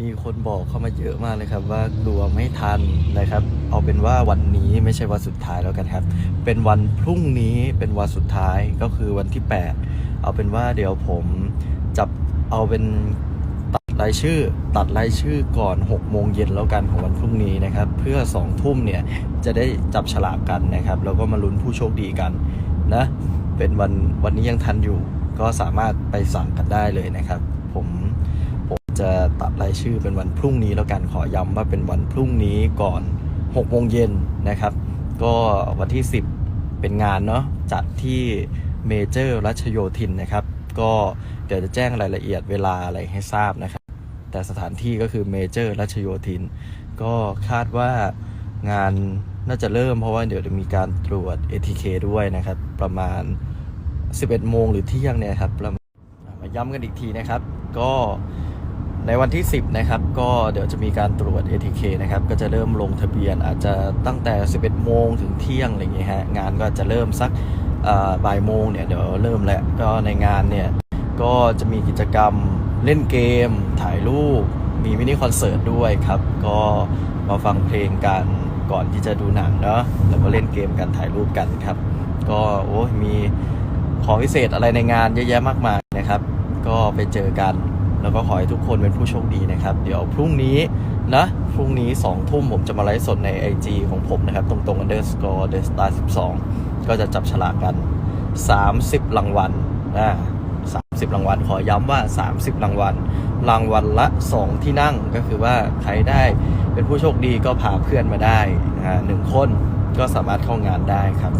มีคนบอกเข้ามาเยอะมากเลยครับ ว่ากลัวไม่ทันนะครับ เอาเป็นว่าวันนี้ไม่ใช่วันสุดท้ายแล้วกันครับ เป็นวันพรุ่งนี้เป็นวันสุดท้ายก็คือวันที่ 8 เอาเป็นว่าเดี๋ยวผมจับเอาเป็นตัดรายชื่อ ตัดรายชื่อก่อน6โมงเย็นแล้วกันของวันพรุ่งนี้นะครับ เพื่อ2ทุ่มเนี่ยจะได้จับฉลากกันนะครับแล้วก็มาลุ้นผู้โชคดีกันนะเป็นวันวันนี้ยังทันอยู่ ก็สามารถไปสั่งกันได้เลยนะครับ ผมผม จะตัดรายชื่อเป็นวันพรุ่งนี้แล้วกันขอย้ำว่าเป็นวันพรุ่งนี้ก่อน6โมงเย็นนะครับ ก็วันที่ 10 เป็นงานเนาะจัดที่เมเจอร์รัชโยธินนะครับ ก็เดี๋ยวจะแจ้งรายละเอียดเวลาอะไรให้ทราบนะครับ แต่สถานที่ก็คือเมเจอร์รัชโยธิน ก็คาดว่างานน่าจะเริ่มเพราะว่าเดี๋ยวจะมีการตรวจ ATK ด้วยนะครับ ประมาณ 11 โมงหรือเที่ยงเนี่ยครับปรามาย้ำกันอีกทีนะครับ ก็ ในวันที่ 10 นะครับ ก็เดี๋ยวจะมีการตรวจ ATK นะครับ ก็จะเริ่มลงทะเบียนอาจจะตั้งแต่ 11 โมงถึงเที่ยงอะไรอย่างเงี้ยฮะ งานก็จะเริ่มสักบ่ายโมงเนี่ย เดี๋ยวเริ่มแล้ว ก็ในงานเนี่ย ก็จะมีกิจกรรมเล่นเกม ถ่ายรูป มีมินิคอนเสิร์ตด้วยครับ ก็มาฟังเพลงกันก่อนที่จะดูหนังเนาะ แล้วก็เล่นเกมกันถ่ายรูปกันครับ ก็โอ้มีของพิเศษอะไรในงานเยอะแยะมากมายนะครับ ก็ไปเจอกัน แล้วก็ขอให้ทุกคนเป็นผู้โชคดีนะครับ เดี๋ยวพรุ่งนี้นะ พรุ่งนี้2ทุ่มผมจะมาไลฟ์สดใน IG ของผมนะครับ ตรงๆ underscore the star 12 ก็จะจับฉลากกัน 30 รางวัลนะ30รางวัล ขอย้ำว่า 30 รางวัล รางวัลละ 2 ที่นั่งก็คือว่าใครได้เป็นผู้โชคดีก็พาเพื่อนมาได้นะหนึ่งคนก็สามารถเข้างานได้ครับ